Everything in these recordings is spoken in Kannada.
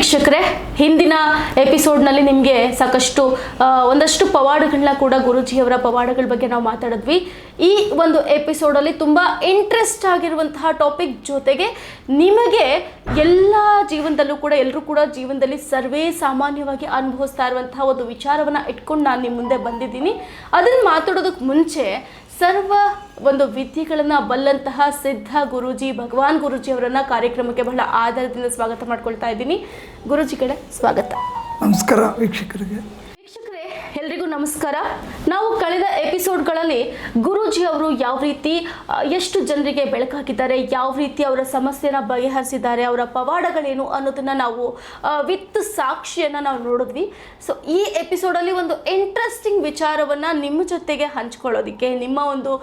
ವೀಕ್ಷಕರೇ ಹಿಂದಿನ ಎಪಿಸೋಡ್ನಲ್ಲಿ ನಿಮಗೆ ಸಾಕಷ್ಟು ಒಂದಷ್ಟು ಪವಾಡಗಳನ್ನ ಕೂಡ ಗುರುಜಿಯವರ ಪವಾಡಗಳ ಬಗ್ಗೆ ನಾವು ಮಾತಾಡಿದ್ವಿ. ಈ ಒಂದು ಎಪಿಸೋಡಲ್ಲಿ ತುಂಬ ಇಂಟ್ರೆಸ್ಟ್ ಆಗಿರುವಂತಹ ಟಾಪಿಕ್ ಜೊತೆಗೆ ನಿಮಗೆ ಎಲ್ಲ ಜೀವನದಲ್ಲೂ ಕೂಡ ಎಲ್ಲರೂ ಕೂಡ ಜೀವನದಲ್ಲಿ ಸರ್ವೇ ಸಾಮಾನ್ಯವಾಗಿ ಅನುಭವಿಸ್ತಾ ಇರುವಂತಹ ಒಂದು ವಿಚಾರವನ್ನು ಇಟ್ಕೊಂಡು ನಾನು ನಿಮ್ಮ ಮುಂದೆ ಬಂದಿದ್ದೀನಿ. ಅದನ್ನು ಮಾತಾಡೋದಕ್ಕೆ ಮುಂಚೆ ಸರ್ವ ಒಂದು ವಿದ್ಯೆಗಳನ್ನು ಬಲ್ಲಂತಹ ಸಿದ್ಧ ಗುರೂಜಿ, ಭಗವಾನ್ ಗುರೂಜಿ ಅವರನ್ನು ಕಾರ್ಯಕ್ರಮಕ್ಕೆ ಬಹಳ ಆಧಾರದಿಂದ ಸ್ವಾಗತ ಮಾಡ್ಕೊಳ್ತಾ ಇದ್ದೀನಿ. ಗುರೂಜಿಗಳೇ ಸ್ವಾಗತ. ನಮಸ್ಕಾರ ವೀಕ್ಷಕರಿಗೆ. ವೀಕ್ಷಕರೇ, ಎಲ್ರಿಗೂ ನಮಸ್ಕಾರ. ನಾವು ಕಳೆದ ಎಪಿಸೋಡ್ಗಳಲ್ಲಿ ಗುರೂಜಿ ಅವರು ಯಾವ ರೀತಿ ಎಷ್ಟು ಜನರಿಗೆ ಬೆಳಕಾಗಿದ್ದಾರೆ, ಯಾವ ರೀತಿ ಅವರ ಸಮಸ್ಯೆನ ಬಗೆಹರಿಸಿದ್ದಾರೆ, ಅವರ ಪವಾಡಗಳೇನು ಅನ್ನೋದನ್ನ ನಾವು ವಿತ್ ಸಾಕ್ಷಿಯನ್ನ ನಾವು ನೋಡಿದ್ವಿ. ಸೊ ಈ ಎಪಿಸೋಡಲ್ಲಿ ಒಂದು ಇಂಟ್ರೆಸ್ಟಿಂಗ್ ವಿಚಾರವನ್ನು ನಿಮ್ಮ ಜೊತೆಗೆ ಹಂಚ್ಕೊಳ್ಳೋದಕ್ಕೆ, ನಿಮ್ಮ ಒಂದು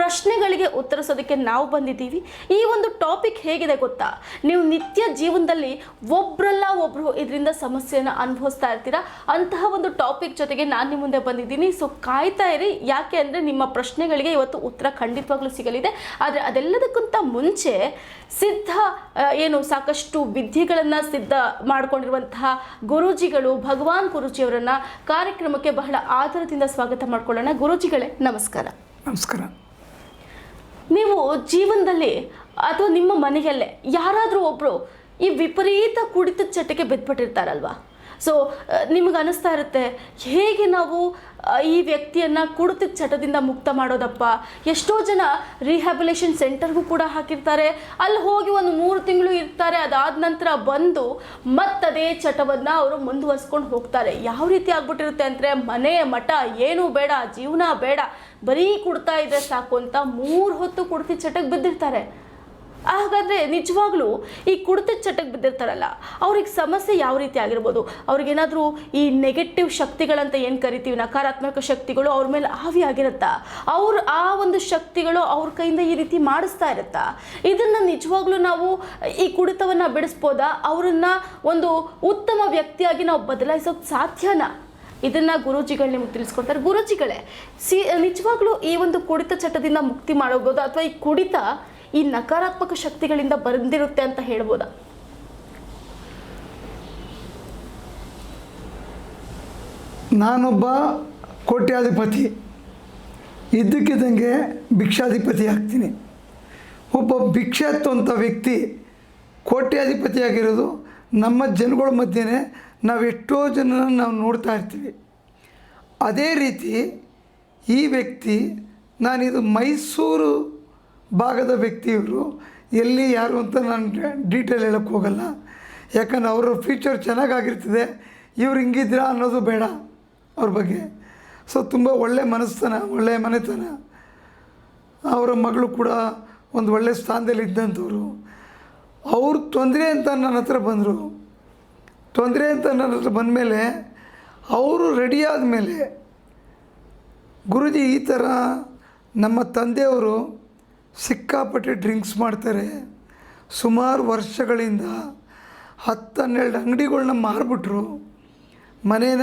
ಪ್ರಶ್ನೆಗಳಿಗೆ ಉತ್ತರಿಸೋದಕ್ಕೆ ನಾವು ಬಂದಿದ್ದೀವಿ. ಈ ಒಂದು ಟಾಪಿಕ್ ಹೇಗಿದೆ ಗೊತ್ತಾ? ನೀವು ನಿತ್ಯ ಜೀವನದಲ್ಲಿ ಒಬ್ರಲ್ಲ ಒಬ್ರು ಇದರಿಂದ ಸಮಸ್ಯೆಯನ್ನು ಅನುಭವಿಸ್ತಾ ಇರ್ತೀರಾ? ಅಂತಹ ಒಂದು ಟಾಪಿಕ್ ಜೊತೆಗೆ ನಾನು ನಿಮ್ಮ ಮುಂದೆ ಬಂದಿದ್ದೀನಿ. ಸೊ ಕಾಯ್ತಾ ಇರಿ. ಯಾಕೆ ಅಂದರೆ ನಿಮ್ಮ ಪ್ರಶ್ನೆಗಳಿಗೆ ಇವತ್ತು ಉತ್ತರ ಖಂಡಿತವಾಗ್ಲೂ ಸಿಗಲಿದೆ. ಆದರೆ ಅದೆಲ್ಲದಕ್ಕಿಂತ ಮುಂಚೆ ಸಿದ್ಧ ಏನು ಸಾಕಷ್ಟು ವಿದ್ಯೆಗಳನ್ನು ಸಿದ್ಧ ಮಾಡಿಕೊಂಡಿರುವಂತಹ ಗುರೂಜಿಗಳು ಭಗವಾನ್ ಗುರುಜಿಯವರನ್ನು ಕಾರ್ಯಕ್ರಮಕ್ಕೆ ಬಹಳ ಆಧಾರದಿಂದ ಸ್ವಾಗತ ಮಾಡಿಕೊಳ್ಳೋಣ. ಗುರೂಜಿಗಳೇ ನಮಸ್ಕಾರ. ನಮಸ್ಕಾರ. ನೀವು ಜೀವನದಲ್ಲಿ ಅಥವಾ ನಿಮ್ಮ ಮನೆಯಲ್ಲೇ ಯಾರಾದರೂ ಒಬ್ಬರು ಈ ವಿಪರೀತ ಕುಡಿತದ ಚಟಕ್ಕೆ ಬಿದ್ದುಬಿಟ್ಟಿರ್ತಾರಲ್ವಾ ಸೊ ನಿಮ್ಗೆ ಅನಿಸ್ತಾ ಇರುತ್ತೆ, ಹೇಗೆ ನಾವು ಈ ವ್ಯಕ್ತಿಯನ್ನು ಕುಡಿತದ ಚಟದಿಂದ ಮುಕ್ತ ಮಾಡೋದಪ್ಪ? ಎಷ್ಟೋ ಜನ ರಿಹ್ಯಾಬಿಲೇಷನ್ ಸೆಂಟರ್ಗೂ ಕೂಡ ಹಾಕಿರ್ತಾರೆ. ಅಲ್ಲಿ ಹೋಗಿ ಒಂದು ಮೂರು ತಿಂಗಳು ಇರ್ತಾರೆ, ಅದಾದ ನಂತರ ಬಂದು ಮತ್ತದೇ ಚಟವನ್ನು ಅವರು ಮುಂದುವರ್ಸ್ಕೊಂಡು ಹೋಗ್ತಾರೆ. ಯಾವ ರೀತಿ ಆಗ್ಬಿಟ್ಟಿರುತ್ತೆ ಅಂದರೆ, ಮನೆ ಮಠ ಏನೂ ಬೇಡ, ಜೀವನ ಬೇಡ, ಬರೀ ಕುಡ್ತಾ ಇದ್ರೆ ಸಾಕು ಅಂತ ಮೂರು ಹೊತ್ತು ಕುಡ್ತಿ ಚಟಕ್ಕೆ ಬಿದ್ದಿರ್ತಾರೆ. ಹಾಗಾದರೆ ನಿಜವಾಗ್ಲೂ ಈ ಕುಡಿತ ಚಟಕ್ಕೆ ಬಿದ್ದಿರ್ತಾರಲ್ಲ, ಅವ್ರಿಗೆ ಸಮಸ್ಯೆ ಯಾವ ರೀತಿ ಆಗಿರ್ಬೋದು? ಅವ್ರಿಗೇನಾದರೂ ಈ ನೆಗೆಟಿವ್ ಶಕ್ತಿಗಳಂತ ಏನು ಕರಿತೀವಿ, ನಕಾರಾತ್ಮಕ ಶಕ್ತಿಗಳು ಅವ್ರ ಮೇಲೆ ಆವಿ ಆಗಿರುತ್ತಾ? ಅವ್ರ ಆ ಒಂದು ಶಕ್ತಿಗಳು ಅವ್ರ ಕೈಯಿಂದ ಈ ರೀತಿ ಮಾಡಿಸ್ತಾ ಇರುತ್ತಾ? ಇದನ್ನು ನಿಜವಾಗ್ಲೂ ನಾವು ಈ ಕುಡಿತವನ್ನು ಬಿಡಿಸ್ಬೋದಾ? ಅವರನ್ನು ಒಂದು ಉತ್ತಮ ವ್ಯಕ್ತಿಯಾಗಿ ನಾವು ಬದಲಾಯಿಸೋಕೆ ಸಾಧ್ಯನಾ? ಇದನ್ನು ಗುರೂಜಿಗಳು ನಿಮ್ಗೆ ತಿಳಿಸ್ಕೊಡ್ತಾರೆ. ಗುರುಜಿಗಳೇ, ಸಿ, ನಿಜವಾಗ್ಲೂ ಈ ಒಂದು ಕುಡಿತ ಚಟದಿಂದ ಮುಕ್ತಿ ಮಾಡೋಗ್ಬೋದು? ಅಥವಾ ಈ ಕುಡಿತ ಈ ನಕಾರಾತ್ಮಕ ಶಕ್ತಿಗಳಿಂದ ಬಂದಿರುತ್ತೆ ಅಂತ ಹೇಳ್ಬೋದಾ? ನಾನೊಬ್ಬ ಕೋಟ್ಯಾಧಿಪತಿ. ಇದ್ದಕ್ಕಿದ್ದಂಗೆ ಭಿಕ್ಷಾಧಿಪತಿ ಆಗ್ತೀನಿ. ಒಬ್ಬ ಭಿಕ್ಷೆ ಹತ್ತುವಂಥ ವ್ಯಕ್ತಿ ಕೋಟ್ಯಾಧಿಪತಿಯಾಗಿರೋದು ನಮ್ಮ ಜನಗಳ ಮಧ್ಯೆ ನಾವು ಎಷ್ಟೋ ಜನನ ನಾವು ನೋಡ್ತಾ ಇರ್ತೀವಿ. ಅದೇ ರೀತಿ ಈ ವ್ಯಕ್ತಿ ನಾನಿದು ಮೈಸೂರು ಭಾಗದ ವ್ಯಕ್ತಿ ಇವರು ಎಲ್ಲಿ ಯಾರು ಅಂತ ನಾನು ಡೀಟೇಲ್ ಹೇಳೋಕ್ಕೆ ಹೋಗಲ್ಲ. ಯಾಕಂದ್ರೆ ಅವರ ಫ್ಯೂಚರ್ ಚೆನ್ನಾಗಾಗಿರ್ತದೆ, ಇವ್ರು ಹಿಂಗಿದ್ರಾ ಅನ್ನೋದು ಬೇಡ ಅವ್ರ ಬಗ್ಗೆ. ಸೊ ತುಂಬ ಒಳ್ಳೆ ಮನಸ್ಸನ ಒಳ್ಳೆಯ ಮನೆತನ. ಅವರ ಮಗಳು ಕೂಡ ಒಂದು ಒಳ್ಳೆಯ ಸ್ಥಾನದಲ್ಲಿ ಇದ್ದಂಥವ್ರು. ಅವ್ರು ತೊಂದರೆ ಅಂತ ನನ್ನ ಹತ್ರ ಬಂದರು. ತೊಂದರೆ ಅಂತ ನನ್ನ ಹತ್ರ ಬಂದಮೇಲೆ ಅವರು ರೆಡಿ ಮೇಲೆ ಗುರುಜಿ ಈ ಥರ ನಮ್ಮ ತಂದೆಯವರು ಸಿಕ್ಕಾಪಟ್ಟೆ ಡ್ರಿಂಕ್ಸ್ ಮಾಡ್ತಾರೆ. ಸುಮಾರು ವರ್ಷಗಳಿಂದ ಹತ್ತು ಹನ್ನೆರಡು ಅಂಗಡಿಗಳ್ನ ಮಾರಿಬಿಟ್ರು. ಮನೇನ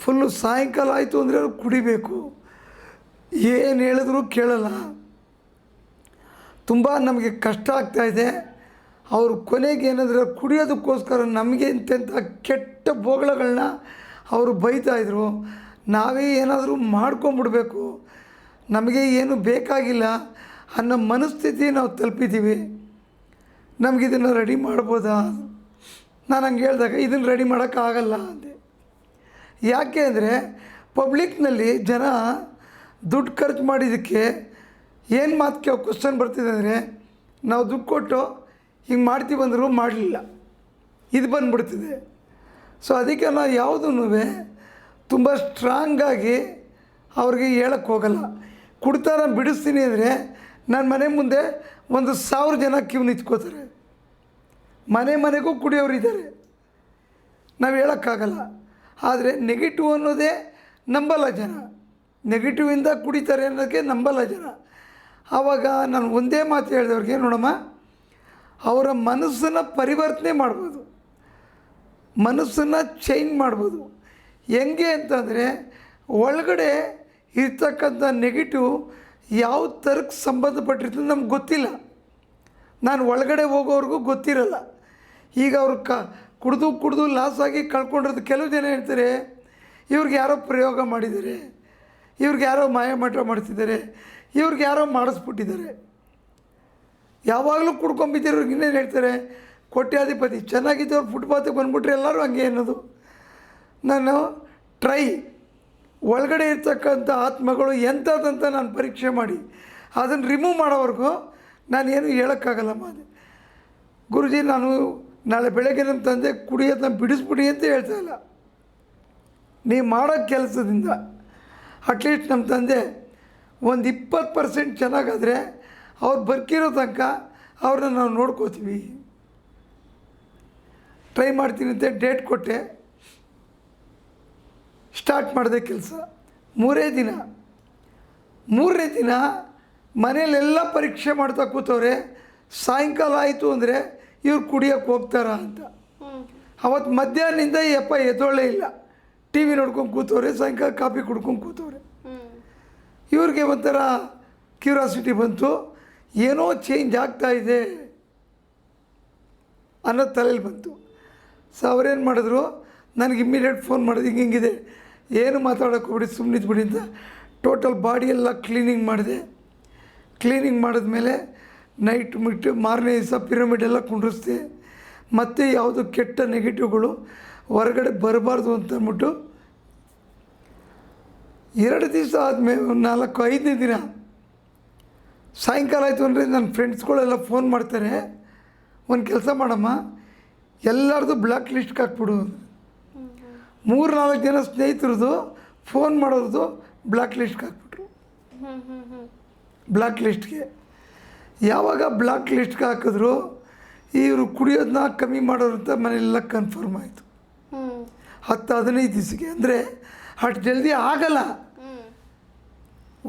ಫುಲ್ಲು ಸಾಯಂಕಾಲ ಆಯಿತು ಅಂದರೆ ಅವ್ರು ಕುಡಿಬೇಕು. ಏನು ಹೇಳಿದ್ರು ಕೇಳಲ್ಲ. ತುಂಬ ನಮಗೆ ಕಷ್ಟ ಆಗ್ತಾಯಿದೆ ಅವರು ಕೊನೆಗೆ ಏನಾದರೂ ಕುಡಿಯೋದಕ್ಕೋಸ್ಕರ ನಮಗೆ ಇಂತೆಂಥ ಕೆಟ್ಟ ಬೋಗಳಗಳನ್ನ ಅವರು ಬೈತಾಯಿದ್ರು ನಾವೇ ಏನಾದರೂ ಮಾಡ್ಕೊಂಬಿಡ್ಬೇಕು. ನಮಗೆ ಏನು ಬೇಕಾಗಿಲ್ಲ. ಅನ್ನೋ ಮನಸ್ಥಿತಿ ನಾವು ತಲುಪಿದ್ದೀವಿ. ನಮಗಿದನ್ನು ರೆಡಿ ಮಾಡ್ಬೋದಾ? ನಾನು ಹಂಗೆ ಹೇಳಿದಾಗ ಇದನ್ನು ರೆಡಿ ಮಾಡೋಕ್ಕಾಗಲ್ಲ ಅಂದೆ. ಯಾಕೆ ಅಂದರೆ ಪಬ್ಲಿಕ್ನಲ್ಲಿ ಜನ ದುಡ್ಡು ಖರ್ಚು ಮಾಡಿದ್ದಕ್ಕೆ ಏನು ಮಾತಕ್ಕೆ ಕ್ವಶನ್ ಬರ್ತಿದೆ ಅಂದರೆ ನಾವು ದುಡ್ಡು ಕೊಟ್ಟು ಹಿಂಗೆ ಮಾಡ್ತೀವಿ ಅಂದರೂ ಮಾಡಲಿಲ್ಲ. ಇದು ಬಂದ್ಬಿಡ್ತಿದೆ. ಸೊ ಅದಕ್ಕೆ ನಾವು ಯಾವುದನ್ನು ತುಂಬ ಸ್ಟ್ರಾಂಗಾಗಿ ಅವ್ರಿಗೆ ಹೇಳಕ್ಕೆ ಹೋಗಲ್ಲ. ಕುಡ್ತಾರ ಬಿಡಿಸ್ತೀನಿ ಅಂದರೆ ನನ್ನ ಮನೆ ಮುಂದೆ ಒಂದು ಸಾವಿರ ಜನ ಕ್ಯೂ ನಿಂತ್ಕೋತಾರೆ. ಮನೆ ಮನೆಗೂ ಕುಡಿಯೋರು ಇದ್ದಾರೆ. ನಾವು ಹೇಳೋಕ್ಕಾಗಲ್ಲ. ಆದರೆ ನೆಗೆಟಿವ್ ಅನ್ನೋದೇ ನಂಬಲ್ಲ ಜನ. ನೆಗೆಟಿವಿಂದ ಕುಡಿತಾರೆ ಅನ್ನೋದಕ್ಕೆ ನಂಬಲ್ಲ ಜನ. ಆವಾಗ ನಾನು ಒಂದೇ ಮಾತು ಹೇಳಿದವ್ರಿಗೆ ನೋಡಮ್ಮ, ಅವರ ಮನಸ್ಸನ್ನು ಪರಿವರ್ತನೆ ಮಾಡ್ಬೋದು. ಮನಸ್ಸನ್ನು ಚೇಂಜ್ ಮಾಡ್ಬೋದು. ಹೆಂಗೆ ಅಂತಂದರೆ, ಒಳಗಡೆ ಇರ್ತಕ್ಕಂಥ ನೆಗೆಟಿವ್ ಯಾವ ಥರಕ್ಕೆ ಸಂಬಂಧಪಟ್ಟಿರ್ತದೆ ನಮ್ಗೆ ಗೊತ್ತಿಲ್ಲ. ನಾನು ಒಳಗಡೆ ಹೋಗೋವ್ರಿಗೂ ಗೊತ್ತಿರಲ್ಲ. ಈಗ ಅವ್ರು ಕ ಕುಡಿದು ಕುಡಿದು ಲಾಸಾಗಿ ಕಳ್ಕೊಂಡಿರೋದು ಕೆಲವು ಜನ ಹೇಳ್ತಾರೆ, ಇವ್ರಿಗೆ ಯಾರೋ ಪ್ರಯೋಗ ಮಾಡಿದ್ದಾರೆ, ಇವ್ರಿಗೆ ಯಾರೋ ಮಾಯಮಠ ಮಾಡ್ತಿದ್ದಾರೆ, ಇವ್ರಿಗೆ ಯಾರೋ ಮಾಡಿಸ್ಬಿಟ್ಟಿದ್ದಾರೆ. ಯಾವಾಗಲೂ ಕುಡ್ಕೊಂಬಿದ್ದಿರೋರ್ಗೆ ಇನ್ನೇನು ಹೇಳ್ತಾರೆ, ಕೋಟ್ಯಾಧಿಪತಿ, ಚೆನ್ನಾಗಿದ್ದವ್ರು ಫುಟ್ಪಾತಿಗೆ ಬಂದ್ಬಿಟ್ರೆ ಎಲ್ಲರೂ ಹಂಗೆ ಅನ್ನೋದು. ನಾನು ಟ್ರೈ ಒಳಗಡೆ ಇರ್ತಕ್ಕಂಥ ಆತ್ಮಗಳು ಎಂಥದ್ದಂತ ನಾನು ಪರೀಕ್ಷೆ ಮಾಡಿ ಅದನ್ನು ರಿಮೂವ್ ಮಾಡೋವರೆಗೂ ನಾನು ಏನು ಹೇಳೋಕ್ಕಾಗಲ್ಲ ಮಾದೆ ಗುರುಜಿ, ನಾನು ನಾಳೆ ಬೆಳಗ್ಗೆ ನಮ್ಮ ತಂದೆ ಕುಡಿಯೋದನ್ನ ಬಿಡಿಸ್ಬಿಡಿ ಅಂತ ಹೇಳ್ತಾ ಇಲ್ಲ. ನೀವು ಮಾಡೋ ಕೆಲಸದಿಂದ ಅಟ್ಲೀಸ್ಟ್ ನಮ್ಮ ತಂದೆ ಒಂದು ಇಪ್ಪತ್ತು ಪರ್ಸೆಂಟ್ ಚೆನ್ನಾಗಾದರೆ ಅವ್ರು ಬರ್ಕಿರೋ ತನಕ ಅವ್ರನ್ನ ನಾವು ನೋಡ್ಕೋತೀವಿ. ಟ್ರೈ ಮಾಡ್ತೀನಿ ಅಂತ ಡೇಟ್ ಕೊಟ್ಟೆ. ಸ್ಟಾರ್ಟ್ ಮಾಡಿದೆ ಕೆಲಸ. ಮೂರೇ ದಿನ. ಮೂರನೇ ದಿನ ಮನೇಲೆಲ್ಲ ಪರೀಕ್ಷೆ ಮಾಡ್ತಾ ಕೂತವ್ರೆ, ಸಾಯಂಕಾಲ ಆಯಿತು ಅಂದರೆ ಇವ್ರು ಕುಡಿಯೋಕ್ಕೆ ಹೋಗ್ತಾರ ಅಂತ. ಅವತ್ತು ಮಧ್ಯಾಹ್ನದಿಂದ ಈ ಅಪ್ಪ ಎದ್ದೊಳ್ಳೆ ಇಲ್ಲ. ಟಿ ವಿ ನೋಡ್ಕೊಂಡು ಕೂತವ್ರೆ, ಸಾಯಂಕಾಲ ಕಾಫಿ ಕುಡ್ಕೊಂಡು ಕೂತವ್ರೆ. ಇವ್ರಿಗೆ ಒಂಥರ ಕ್ಯೂರಾಸಿಟಿ ಬಂತು. ಏನೋ ಚೇಂಜ್ ಆಗ್ತಾ ಇದೆ ಅನ್ನೋ ತಲೆಯಲ್ಲಿ ಬಂತು. ಸೊ ಅವ್ರೇನು ಮಾಡಿದ್ರು, ನನಗೆ ಇಮ್ಮಿಡಿಯೇಟ್ ಫೋನ್ ಮಾಡಿದ್ರು ಹಿಂಗೆ ಹಿಂಗಿದೆ ಏನು ಮಾತಾಡೋಕೆ ಹೋಗ್ಬಿಡಿ ಸುಮ್ಮನಿದ್ದು ಬಿಡಿ ಅಂತ ಟೋಟಲ್ ಬಾಡಿ ಎಲ್ಲ ಕ್ಲೀನಿಂಗ್ ಮಾಡಿದೆ. ಕ್ಲೀನಿಂಗ್ ಮಾಡಿದ್ಮೇಲೆ ನೈಟ್ ಮಿಟ್ಟು ಮಾರನೇ ದಿವಸ ಪಿರಮಿಡ್ ಎಲ್ಲ ಕುಂಡ್ರಿಸ್ದೆ. ಮತ್ತು ಯಾವುದು ಕೆಟ್ಟ ನೆಗೆಟಿವ್ಗಳು ಹೊರಗಡೆ ಬರಬಾರ್ದು ಅಂತ ಅಂದ್ಬಿಟ್ಟು ಎರಡು ದಿವಸ ಆದಮೇಲೆ ನಾಲ್ಕು, ಐದನೇ ದಿನ ಸಾಯಂಕಾಲ ಆಯಿತು ಅಂದರೆ ನನ್ನ ಫ್ರೆಂಡ್ಸ್ಗಳೆಲ್ಲ ಫೋನ್ ಮಾಡ್ತಾರೆ. ಒಂದು ಕೆಲಸ ಮಾಡಮ್ಮ, ಎಲ್ಲರದು ಬ್ಲ್ಯಾಕ್ ಲಿಸ್ಟ್ಗೆ ಹಾಕ್ಬಿಡು ಮೂರು ನಾಲ್ಕು ಜನ ಸ್ನೇಹಿತರದು ಫೋನ್ ಮಾಡೋದು ಬ್ಲ್ಯಾಕ್ ಲಿಸ್ಟ್ಗೆ ಹಾಕ್ಬಿಟ್ರು. ಬ್ಲ್ಯಾಕ್ ಲಿಸ್ಟ್ಗೆ. ಯಾವಾಗ ಬ್ಲ್ಯಾಕ್ ಲಿಸ್ಟ್ಗೆ ಹಾಕಿದ್ರು ಇವರು ಕುಡಿಯೋದನ್ನ ಕಮ್ಮಿ ಮಾಡೋರು ಅಂತ ಮನೆಯೆಲ್ಲ ಕನ್ಫರ್ಮ್ ಆಯಿತು. ಹತ್ತು ಹದಿನೈದು ದಿವಸಕ್ಕೆ ಅಂದರೆ ಅಷ್ಟು ಜಲ್ದಿ ಆಗಲ್ಲ.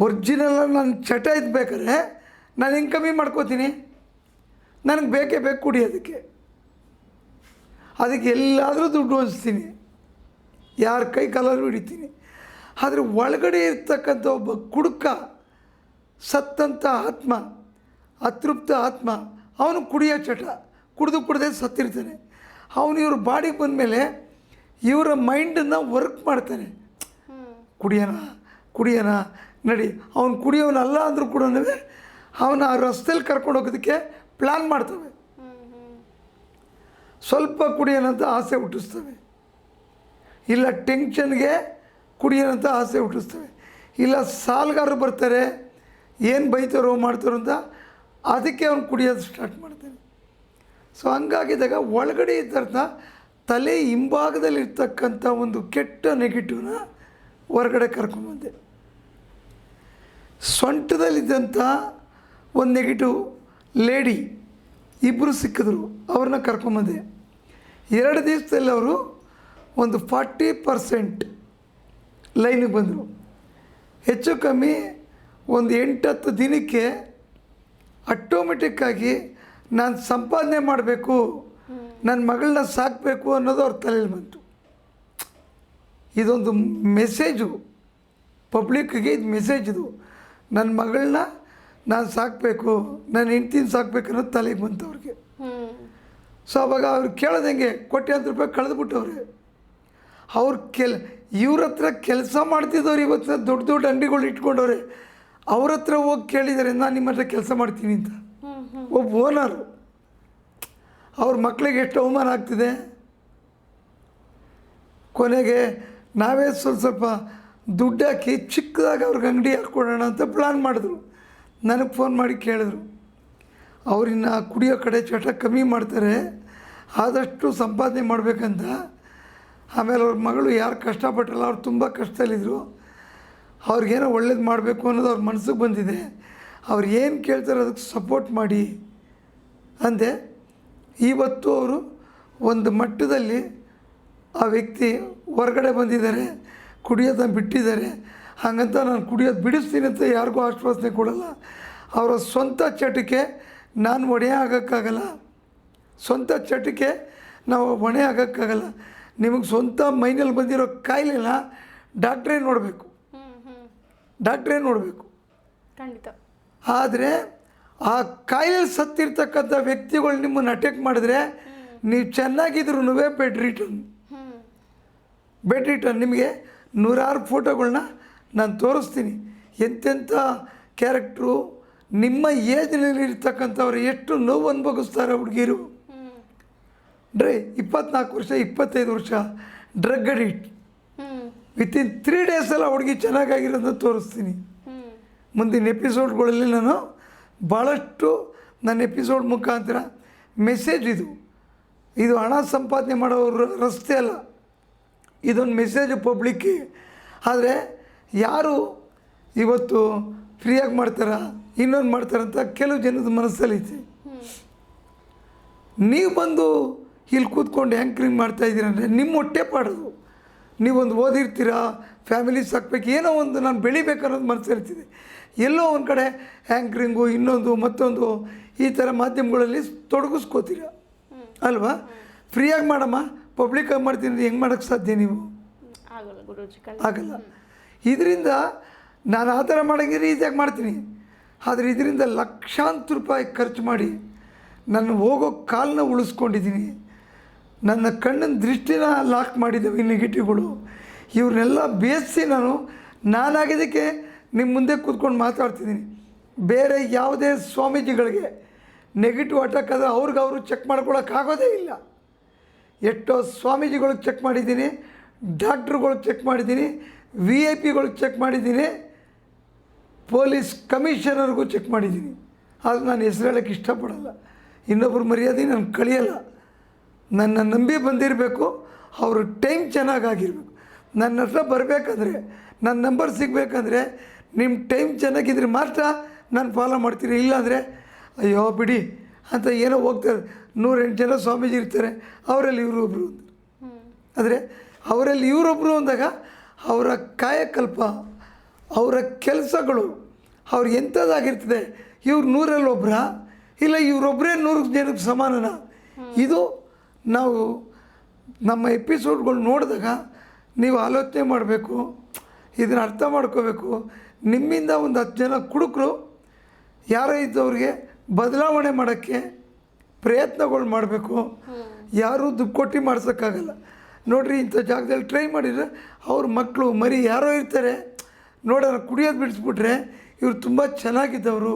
ಒರಿಜಿನಲ್ ನನ್ನ ಚಟ ಇದ್ದು ಬೇಕಾದ್ರೆ ನಾನು ಹೆಂಗೆ ಕಮ್ಮಿ ಮಾಡ್ಕೋತೀನಿ? ನನಗೆ ಬೇಕೇ ಬೇಕು ಕುಡಿಯೋದಕ್ಕೆ. ಅದಕ್ಕೆ ಎಲ್ಲಾದರೂ ದುಡ್ಡು ಹೊಲಿಸ್ತೀನಿ ಯಾರ ಕೈ ಕಾಲಾದ್ರೂ ಹಿಡಿತೀನಿ. ಆದರೆ ಒಳಗಡೆ ಇರ್ತಕ್ಕಂಥ ಒಬ್ಬ ಕುಡುಕ ಸತ್ತಂಥ ಆತ್ಮ ಅತೃಪ್ತ ಆತ್ಮ ಅವನು ಕುಡಿಯೋ ಚಟ ಕುಡಿದು ಕುಡ್ದೇ ಸತ್ತಿರ್ತಾನೆ. ಅವನು ಇವ್ರ ಬಾಡಿಗೆ ಬಂದಮೇಲೆ ಇವರ ಮೈಂಡನ್ನು ವರ್ಕ್ ಮಾಡ್ತಾನೆ. ಕುಡಿಯೋಣ ಕುಡಿಯೋಣ ನಡಿ ಅವನು ಕುಡಿಯೋನಲ್ಲ ಅಂದರೂ ಕೂಡ ಅವನ ಆ ರಸ್ತೆಯಲ್ಲಿ ಕರ್ಕೊಂಡು ಹೋಗೋದಕ್ಕೆ ಪ್ಲ್ಯಾನ್ ಮಾಡ್ತವೆ. ಸ್ವಲ್ಪ ಕುಡಿಯೋಣ ಅಂತ ಆಸೆ ಹುಟ್ಟಿಸ್ತವೆ. ಇಲ್ಲ ಟೆನ್ಷನ್ಗೆ ಕುಡಿಯೋಣಂತ ಆಸೆ ಹುಟ್ಟಿಸ್ತವೆ. ಇಲ್ಲ ಸಾಲಗಾರರು ಬರ್ತಾರೆ, ಏನು ಬೈತಾರೋ ಮಾಡ್ತಾರೋ ಅಂತ ಅದಕ್ಕೆ ಅವ್ನು ಕುಡಿಯೋದು ಸ್ಟಾರ್ಟ್ ಮಾಡ್ತಾನೆ. ಸೊ ಹಂಗಾಗಿದ್ದಾಗ ಒಳಗಡೆ ಇದ್ದರ್ಥ ತಲೆ ಹಿಂಭಾಗದಲ್ಲಿರ್ತಕ್ಕಂಥ ಒಂದು ಕೆಟ್ಟ ನೆಗೆಟಿವ್ನ ಹೊರಗಡೆ ಕರ್ಕೊಂಬಂದೆ ಸೊಂಟದಲ್ಲಿದ್ದಂಥ ಒಂದು ನೆಗೆಟಿವ್ ಲೇಡಿ ಇಬ್ಬರು ಸಿಕ್ಕಿದ್ರು, ಅವ್ರನ್ನ ಕರ್ಕೊಂಬಂದೆ ಎರಡು ದಿವಸದಲ್ಲಿ ಅವರು ಒಂದು ಫಾರ್ಟಿ ಪರ್ಸೆಂಟ್ ಲೈನಿಗೆ ಬಂದರು. ಹೆಚ್ಚು ಕಮ್ಮಿ ಒಂದು ಎಂಟತ್ತು ದಿನಕ್ಕೆ ಆಟೋಮೆಟಿಕ್ಕಾಗಿ ನಾನು ಸಂಪಾದನೆ ಮಾಡಬೇಕು ನನ್ನ ಮಗಳನ್ನ ಸಾಕಬೇಕು ಅನ್ನೋದು ಅವ್ರ ತಲೆಯಲ್ಲಿ ಬಂತು. ಇದೊಂದು ಮೆಸೇಜು ಪಬ್ಲಿಕ್ಕಿಗೆ ಇದು ಮೆಸೇಜ್ ಇದು. ನನ್ನ ಮಗಳನ್ನ ನಾನು ಸಾಕಬೇಕು ನನ್ನ ಹೆಂಡ್ತಿನ ಸಾಕಬೇಕು ಅನ್ನೋದು ತಲೆಗೆ ಬಂತು ಅವ್ರಿಗೆ. ಸೊ ಅವಾಗ ಅವ್ರು ಕೇಳೋದಂಗೆ ಕೋಟ್ಯಾಂತರ ರೂಪಾಯಿ ಕಳೆದ್ಬಿಟ್ಟವ್ರೆ. ಅವ್ರು ಕೆಲ್, ಇವ್ರ ಹತ್ರ ಕೆಲಸ ಮಾಡ್ತಿದ್ದವ್ರು ಇವತ್ತು ದೊಡ್ಡ ದೊಡ್ಡ ಅಂಗಡಿಗಳು ಇಟ್ಕೊಂಡವ್ರೆ, ಅವ್ರ ಹತ್ರ ಹೋಗಿ ಕೇಳಿದ್ದಾರೆ ನಾನು ನಿಮ್ಮ ಹತ್ರ ಕೆಲಸ ಮಾಡ್ತೀನಿ ಅಂತ. ಒಬ್ಬ ಓನರು. ಅವ್ರ ಮಕ್ಕಳಿಗೆ ಎಷ್ಟು ಅವಮಾನ ಆಗ್ತಿದೆ? ಕೊನೆಗೆ ನಾವೇ ಸ್ವಲ್ಪ ಸ್ವಲ್ಪ ದುಡ್ಡು ಹಾಕಿ ಚಿಕ್ಕದಾಗಿ ಅವ್ರಿಗೆ ಅಂಗಡಿ ಹಾಕ್ಕೊಡೋಣ ಅಂತ ಪ್ಲ್ಯಾನ್ ಮಾಡಿದ್ರು. ನನಗೆ ಫೋನ್ ಮಾಡಿ ಕೇಳಿದ್ರು. ಅವ್ರಿನ್ನ ಕುಡಿಯೋ ಕಡೆ ಚಟ ಕಮ್ಮಿ ಮಾಡ್ತಾರೆ, ಆದಷ್ಟು ಸಂಪಾದನೆ ಮಾಡಬೇಕಂತ. ಆಮೇಲೆ ಅವ್ರ ಮಗಳು ಯಾರು ಕಷ್ಟಪಟ್ಟಲ್ಲ ಅವ್ರು ತುಂಬ ಕಷ್ಟದಲ್ಲಿದ್ದರು ಅವ್ರಿಗೇನೋ ಒಳ್ಳೇದು ಮಾಡಬೇಕು ಅನ್ನೋದು ಅವ್ರ ಮನಸ್ಸಿಗೆ ಬಂದಿದೆ. ಅವ್ರು ಏನು ಕೇಳ್ತಾರೆ ಅದಕ್ಕೆ ಸಪೋರ್ಟ್ ಮಾಡಿ ಅಂದೆ. ಇವತ್ತು ಅವರು ಒಂದು ಮಟ್ಟದಲ್ಲಿ ಆ ವ್ಯಕ್ತಿ ಹೊರಗಡೆ ಬಂದಿದ್ದಾರೆ ಕುಡಿಯೋದನ್ನ ಬಿಟ್ಟಿದ್ದಾರೆ. ಹಾಗಂತ ನಾನು ಕುಡಿಯೋದು ಬಿಡಿಸ್ತೀನಿ ಅಂತ ಯಾರಿಗೂ ಆಶ್ವಾಸನೆ ಕೊಡಲ್ಲ. ಅವರ ಸ್ವಂತ ಚಟಕ್ಕೆ ನಾನು ಒಣೆ ಆಗೋಕ್ಕಾಗಲ್ಲ. ಸ್ವಂತ ಚಟಕ್ಕೆ ನಾವು ಹೊಣೆ ಆಗೋಕ್ಕಾಗಲ್ಲ. ನಿಮಗೆ ಸ್ವಂತ ಮೈನಲ್ಲಿ ಬಂದಿರೋ ಕಾಯಿಲೆನ ಡಾಕ್ಟ್ರೇ ನೋಡಬೇಕು. ಡಾಕ್ಟ್ರೇ ನೋಡಬೇಕು. ಖಂಡಿತ. ಆದರೆ ಆ ಕಾಯಿಲೆ ಸತ್ತಿರ್ತಕ್ಕಂಥ ವ್ಯಕ್ತಿಗಳು ನಿಮ್ಮನ್ನು ಅಟ್ಯಾಕ್ ಮಾಡಿದ್ರೆ ನೀವು ಚೆನ್ನಾಗಿದ್ರು ಬೆಡ್ ರಿಟರ್ನ್. Bed return. ನಿಮಗೆ ನೂರಾರು ಫೋಟೋಗಳನ್ನ ನಾನು ತೋರಿಸ್ತೀನಿ. ಎಂತೆಂಥ ಕ್ಯಾರೆಕ್ಟ್ರು ನಿಮ್ಮ ಏಜ್ನಲ್ಲಿ ಇರ್ತಕ್ಕಂಥವ್ರು ಎಷ್ಟು ನೋವು ಅನುಭವಿಸ್ತಾರೆ ಹುಡುಗಿರು. ಡ್ರೈ ಇಪ್ಪತ್ನಾಲ್ಕು ವರ್ಷ ಇಪ್ಪತ್ತೈದು ವರ್ಷ ಡ್ರಗ್ ಅಡಿಟ್ ವಿತ್ ವಿತಿನ್ ತ್ರೀ ಡೇಸಲ್ಲಿ ಹುಡುಗಿ ಚೆನ್ನಾಗಾಗಿರೋದನ್ನ ತೋರಿಸ್ತೀನಿ. ಮುಂದಿನ ಎಪಿಸೋಡ್ಗಳಲ್ಲಿ ನಾನು ಭಾಳಷ್ಟು ನನ್ನ ಎಪಿಸೋಡ್ ಮುಖಾಂತರ ಮೆಸೇಜ್ ಇದು. ಇದು ಹಣ ಸಂಪಾದನೆ ಮಾಡೋ ರ- ರಸ್ತೆ ಅಲ್ಲ. ಇದೊಂದು ಮೆಸೇಜ್ ಪಬ್ಲಿಕ್ಗೆ ಆದರೆ ಯಾರು ಇವತ್ತು ಫ್ರೀಯಾಗಿ ಮಾಡ್ತಾರ ಇನ್ನೊಂದು ಮಾಡ್ತಾರಂತ ಕೆಲವು ಜನದ ಮನಸ್ಸಲ್ಲಿ ನೀವು ಬಂದು ಇಲ್ಲಿ ಕೂತ್ಕೊಂಡು ಆ್ಯಂಕ್ರಿಂಗ್ ಮಾಡ್ತಾ ಇದ್ದೀರಂದರೆ ನಿಮ್ಮ ಹೊಟ್ಟೆ ಪಾಡೋದು. ನೀವೊಂದು ಓದಿರ್ತೀರಾ ಫ್ಯಾಮಿಲಿ ಸಾಕ್ಬೇಕು ಏನೋ ಒಂದು ನಾನು ಬೆಳಿಬೇಕು ಅನ್ನೋದು ಮನಸ್ಸಿರ್ತಿದೆ ಎಲ್ಲೋ ಒಂದು ಕಡೆ ಆ್ಯಂಕ್ರಿಂಗು ಇನ್ನೊಂದು ಮತ್ತೊಂದು ಈ ಥರ ಮಾಧ್ಯಮಗಳಲ್ಲಿ ತೊಡಗಿಸ್ಕೋತೀರ? ಅಲ್ವಾ? ಫ್ರೀಯಾಗಿ ಮಾಡಮ್ಮ ಪಬ್ಲಿಕ್ಕಾಗಿ ಮಾಡ್ತೀನಿ ಅಂದ್ರೆ ಹೆಂಗೆ ಮಾಡೋಕ್ಕೆ ಸಾಧ್ಯ ನೀವು? ಆಗಲ್ಲ ಇದರಿಂದ ನಾನು ಆ ಥರ ಮಾಡೋಂಗಿದ್ರೆ ಈಸಿಯಾಗಿ ಮಾಡ್ತೀನಿ. ಆದರೆ ಇದರಿಂದ ಲಕ್ಷಾಂತರ ರೂಪಾಯಿ ಖರ್ಚು ಮಾಡಿ ನಾನು ಹೋಗೋ ಕಾಲನ್ನ ಉಳಿಸ್ಕೊಂಡಿದ್ದೀನಿ. ನನ್ನ ಕಣ್ಣಿನ ದೃಷ್ಟಿನ ಲಾಕ್ ಮಾಡಿದ್ದಾವೆ ಈ ನೆಗೆಟಿವ್ಗಳು ಇವ್ರನ್ನೆಲ್ಲ ಬೇಯಿಸಿ ನಾನು ನಾನಾಗಿದ್ದಕ್ಕೆ ನಿಮ್ಮ ಮುಂದೆ ಕೂತ್ಕೊಂಡು ಮಾತಾಡ್ತಿದ್ದೀನಿ. ಬೇರೆ ಯಾವುದೇ ಸ್ವಾಮೀಜಿಗಳಿಗೆ ನೆಗೆಟಿವ್ ಅಟ್ಯಾಕ್ ಆದರೆ ಅವ್ರಿಗೆ ಅವರು ಚೆಕ್ ಮಾಡ್ಕೊಳಕ್ಕಾಗೋದೇ ಇಲ್ಲ. ಎಷ್ಟೋ ಸ್ವಾಮೀಜಿಗಳು ಚೆಕ್ ಮಾಡಿದ್ದೀನಿ ಡಾಕ್ಟ್ರುಗಳು ಚೆಕ್ ಮಾಡಿದ್ದೀನಿ ವಿ ಐ ಪಿಗಳು ಚೆಕ್ ಮಾಡಿದ್ದೀನಿ ಪೊಲೀಸ್ ಕಮಿಷನರ್ಗೂ ಚೆಕ್ ಮಾಡಿದ್ದೀನಿ. ಆದರೆ ನಾನು ಹೆಸರು ಹೇಳೋಕ್ಕೆ ಇಷ್ಟಪಡಲ್ಲ. ಇನ್ನೊಬ್ಬರು ಮರ್ಯಾದೆ ನಾನು ಕಳಿಯಲ್ಲ. ನನ್ನ ನಂಬಿ ಬಂದಿರಬೇಕು ಅವ್ರ ಟೈಮ್ ಚೆನ್ನಾಗಾಗಿರ್ಬೇಕು ನನ್ನ ಹತ್ರ ಬರಬೇಕಂದ್ರೆ ನನ್ನ ನಂಬರ್ ಸಿಗಬೇಕಂದ್ರೆ ನಿಮ್ಮ ಟೈಮ್ ಚೆನ್ನಾಗಿದ್ರೆ ಮಾತ್ರ ನಾನು ಫಾಲೋ ಮಾಡ್ತೀನಿ. ಇಲ್ಲಾಂದರೆ ಅಯ್ಯೋ ಬಿಡಿ ಅಂತ ಏನೋ ಹೋಗ್ತಾರೆ ನೂರೆಂಟು ಜನ ಸ್ವಾಮೀಜಿ ಇರ್ತಾರೆ ಅವರಲ್ಲಿ ಇವರು ಒಬ್ಬರು ಅಂತ. ಆದರೆ ಅವರಲ್ಲಿ ಇವರೊಬ್ಬರು ಅಂದಾಗ ಅವರ ಕಾಯಕಲ್ಪ ಅವರ ಕೆಲಸಗಳು ಅವ್ರು ಎಂಥದ್ದಾಗಿರ್ತದೆ ಇವ್ರು ನೂರಲ್ಲಿ ಒಬ್ಬರ ಇಲ್ಲ ಇವರೊಬ್ಬರೇ ನೂರು ಜನಕ್ಕೆ ಸಮಾನನ? ಇದು ನಾವು ನಮ್ಮ ಎಪಿಸೋಡ್ಗಳು ನೋಡಿದಾಗ ನೀವು ಆಲೋಚನೆ ಮಾಡಬೇಕು ಇದನ್ನು ಅರ್ಥ ಮಾಡ್ಕೋಬೇಕು. ನಿಮ್ಮಿಂದ ಒಂದು ಹತ್ತು ಜನ ಕುಡುಕರು ಯಾರೋ ಇದ್ದವ್ರಿಗೆ ಬದಲಾವಣೆ ಮಾಡೋಕ್ಕೆ ಪ್ರಯತ್ನಗಳು ಮಾಡಬೇಕು. ಯಾರೂ ದುಡ್ಡು ಕೊಟ್ಟು ಮಾಡ್ಸೋಕ್ಕಾಗಲ್ಲ. ನೋಡಿರಿ ಇಂಥ ಜಾಗದಲ್ಲಿ ಟ್ರೈ ಮಾಡಿದರೆ ಅವ್ರ ಮಕ್ಕಳು ಮರಿ ಯಾರೋ ಇರ್ತಾರೆ ನೋಡೋಣ ಕುಡಿಯೋದು ಬಿಡಿಸ್ಬಿಟ್ರೆ ಇವರು ತುಂಬ ಚೆನ್ನಾಗಿದ್ದವರು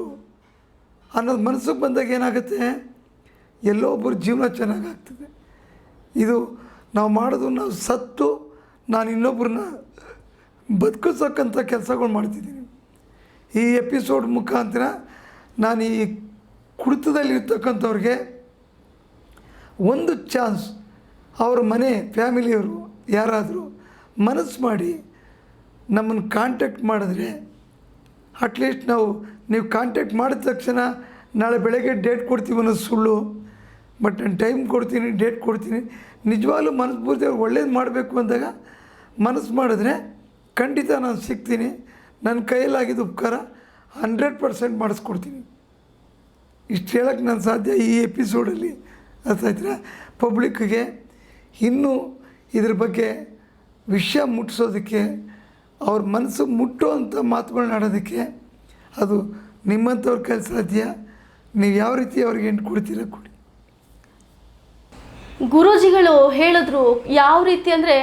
ಅನ್ನೋದು ಮನಸ್ಸಿಗೆ ಬಂದಾಗ ಏನಾಗುತ್ತೆ? ಎಲ್ಲೋ ಒಬ್ಬರು ಜೀವನ ಚೆನ್ನಾಗಾಗ್ತದೆ ಇದು ನಾವು ಮಾಡೋದು ನಾವು ಸತ್ತು ನಾನು ಇನ್ನೊಬ್ಬರನ್ನ ಬದುಕಿಸೋಕ್ಕಂಥ ಕೆಲಸಗಳು ಮಾಡ್ತಿದ್ದೀನಿ. ಈ ಎಪಿಸೋಡ್ ಮುಖಾಂತರ ನಾನು ಈ ಕುಡಿತದಲ್ಲಿರ್ತಕ್ಕಂಥವ್ರಿಗೆ ಒಂದು ಚಾನ್ಸ್ ಅವ್ರ ಮನೆ ಫ್ಯಾಮಿಲಿಯವರು ಯಾರಾದರೂ ಮನಸ್ಸು ಮಾಡಿ ನಮ್ಮನ್ನು ಕಾಂಟ್ಯಾಕ್ಟ್ ಮಾಡಿದ್ರೆ ಅಟ್ಲೀಸ್ಟ್ ನಾವು ನೀವು ಕಾಂಟ್ಯಾಕ್ಟ್ ಮಾಡಿದ ತಕ್ಷಣ ನಾಳೆ ಬೆಳಗ್ಗೆ ಡೇಟ್ ಕೊಡ್ತೀವಿ ಅನ್ನೋದು ಸುಳ್ಳು ಬಟ್ ನಾನು ಟೈಮ್ ಕೊಡ್ತೀನಿ, ಡೇಟ್ ಕೊಡ್ತೀನಿ. ನಿಜವಾಗ್ಲೂ ಮನಸ್ಫೂರ್ತಿ ಅವ್ರು ಒಳ್ಳೇದು ಮಾಡಬೇಕು ಅಂದಾಗ ಮನಸ್ಸು ಮಾಡಿದ್ರೆ ಖಂಡಿತ ನಾನು ಸಿಗ್ತೀನಿ. ನನ್ನ ಕೈಯಲ್ಲಾಗಿದ್ದ ಉಪಕಾರ ಹಂಡ್ರೆಡ್ ಪರ್ಸೆಂಟ್ ಮಾಡಿಸ್ಕೊಡ್ತೀನಿ. ಇಷ್ಟು ಹೇಳೋಕ್ಕೆ ನಾನು ಸಾಧ್ಯ ಈ ಎಪಿಸೋಡಲ್ಲಿ. ಅರ್ಥ ಪಬ್ಲಿಕ್ಗೆ ಇನ್ನೂ ಇದ್ರ ಬಗ್ಗೆ ವಿಷಯ ಮುಟ್ಟಿಸೋದಕ್ಕೆ, ಅವ್ರ ಮನಸ್ಸು ಮುಟ್ಟುವಂಥ ಮಾತುಗಳನ್ನ ಆಡೋದಕ್ಕೆ ಅದು ನಿಮ್ಮಂಥವ್ರ ಕೈಲಿ ಸಾಧ್ಯ. ನೀವು ಯಾವ ರೀತಿ ಅವ್ರಿಗೆ ಎಂಟು ಕೊಡ್ತೀರ ಕೊಡಿ. ಗುರೂಜಿಗಳು ಹೇಳಿದ್ರು ಯಾವ ರೀತಿ ಅಂದರೆ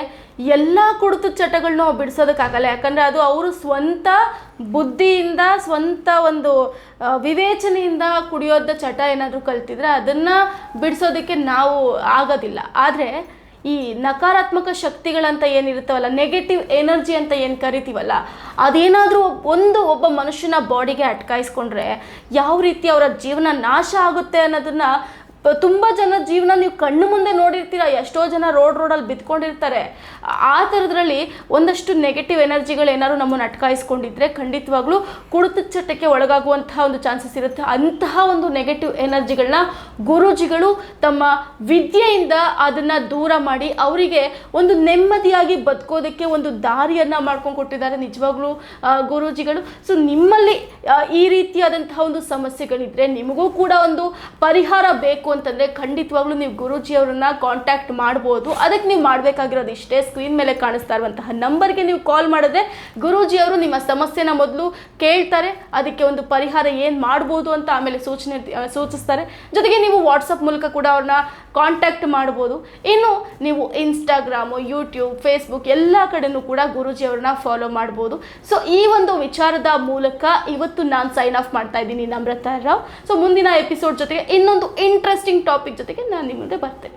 ಎಲ್ಲ ಕುಡಿತು ಚಟಗಳನ್ನೂ ಬಿಡಿಸೋದಕ್ಕಾಗಲ್ಲ. ಯಾಕಂದರೆ ಅದು ಅವರು ಸ್ವಂತ ಬುದ್ಧಿಯಿಂದ, ಸ್ವಂತ ಒಂದು ವಿವೇಚನೆಯಿಂದ ಕುಡಿಯೋದ ಚಟ ಏನಾದರೂ ಕಲ್ತಿದ್ರೆ ಅದನ್ನು ಬಿಡಿಸೋದಕ್ಕೆ ನಾವು ಆಗೋದಿಲ್ಲ. ಆದರೆ ಈ ನಕಾರಾತ್ಮಕ ಶಕ್ತಿಗಳಂತ ಏನಿರುತ್ತವಲ್ಲ ನೆಗೆಟಿವ್ ಎನರ್ಜಿ ಅಂತ ಏನು ಕರಿತೀವಲ್ಲ, ಅದೇನಾದರೂ ಒಂದು ಒಬ್ಬ ಮನುಷ್ಯನ ಬಾಡಿಗೆ ಅಟ್ಕಾಯಿಸ್ಕೊಂಡ್ರೆ ಯಾವ ರೀತಿ ಅವರ ಜೀವನ ನಾಶ ಆಗುತ್ತೆ ಅನ್ನೋದನ್ನ ತುಂಬ ಜನ ಜೀವನ ನೀವು ಕಣ್ಣು ಮುಂದೆ ನೋಡಿರ್ತೀರ, ಎಷ್ಟೋ ಜನ ರೋಡ್ ರೋಡಲ್ಲಿ ಬಿತ್ಕೊಂಡಿರ್ತಾರೆ ಆ ಥರದ್ರಲ್ಲಿ ಒಂದಷ್ಟು ನೆಗೆಟಿವ್ ಎನರ್ಜಿಗಳು ಏನಾದ್ರು ನಮ್ಮನ್ನು ಅಟ್ಕಾಯಿಸ್ಕೊಂಡಿದ್ರೆ ಖಂಡಿತವಾಗ್ಲೂ ಕುಡಿತ ಚಟಕ್ಕೆ ಒಳಗಾಗುವಂತಹ ಒಂದು ಚಾನ್ಸಸ್ ಇರುತ್ತೆ. ಅಂತಹ ಒಂದು ನೆಗೆಟಿವ್ ಎನರ್ಜಿಗಳನ್ನ ಗುರೂಜಿಗಳು ತಮ್ಮ ವಿದ್ಯೆಯಿಂದ ಅದನ್ನು ದೂರ ಮಾಡಿ ಅವರಿಗೆ ಒಂದು ನೆಮ್ಮದಿಯಾಗಿ ಬದುಕೋದಕ್ಕೆ ಒಂದು ದಾರಿಯನ್ನು ಮಾಡ್ಕೊಂಡು ಕೊಟ್ಟಿದ್ದಾರೆ ನಿಜವಾಗ್ಲೂ ಗುರುಜಿಗಳು. ಸೊ ನಿಮ್ಮಲ್ಲಿ ಈ ರೀತಿಯಾದಂತಹ ಒಂದು ಸಮಸ್ಯೆಗಳಿದ್ರೆ ನಿಮಗೂ ಕೂಡ ಒಂದು ಪರಿಹಾರ ಬೇಕು ಅಂತಂದರೆ ಖಂಡಿತವಾಗ್ಲೂ ನೀವು ಗುರೂಜಿಯವರನ್ನ ಕಾಂಟ್ಯಾಕ್ಟ್ ಮಾಡ್ಬೋದು. ಅದಕ್ಕೆ ನೀವು ಮಾಡಬೇಕಾಗಿರೋದು ಇಷ್ಟೇ. ಸ್ಕ್ರೀನ್ ಮೇಲೆ ಕಾಣಿಸ್ತಾ ಇರುವಂತಹ ನಂಬರ್ಗೆ ನೀವು ಕಾಲ್ ಮಾಡಿದ್ರೆ ಗುರೂಜಿಯವರು ನಿಮ್ಮ ಸಮಸ್ಯೆನ ಮೊದಲು ಕೇಳ್ತಾರೆ. ಅದಕ್ಕೆ ಒಂದು ಪರಿಹಾರ ಏನು ಮಾಡ್ಬೋದು ಅಂತ ಆಮೇಲೆ ಸೂಚನೆ ಸೂಚಿಸ್ತಾರೆ. ಜೊತೆಗೆ ನೀವು ವಾಟ್ಸಪ್ ಮೂಲಕ ಕೂಡ ಅವ್ರನ್ನ ಕಾಂಟ್ಯಾಕ್ಟ್ ಮಾಡ್ಬೋದು. ಇನ್ನು ನೀವು ಇನ್ಸ್ಟಾಗ್ರಾಮು ಯೂಟ್ಯೂಬ್ ಫೇಸ್ಬುಕ್ ಎಲ್ಲ ಕಡೆನೂ ಕೂಡ ಗುರುಜಿಯವ್ರನ್ನ ಫಾಲೋ ಮಾಡ್ಬೋದು. ಸೊ ಈ ಒಂದು ವಿಚಾರದ ಮೂಲಕ ಇವತ್ತು ನಾನು ಸೈನ್ ಆಫ್ ಮಾಡ್ತಾ ಇದ್ದೀನಿ ನಮ್ರತಾ ರಾವ್ ಸೊ ಮುಂದಿನ ಎಪಿಸೋಡ್ ಜೊತೆಗೆ ಇನ್ನೊಂದು ಇಂಟ್ರೆಸ್ಟಿಂಗ್ ಟಾಪಿಕ್ ಜೊತೆಗೆ ನಾನು ನಿಮ್ಮ ಮುಂದೆ ಬರ್ತೇನೆ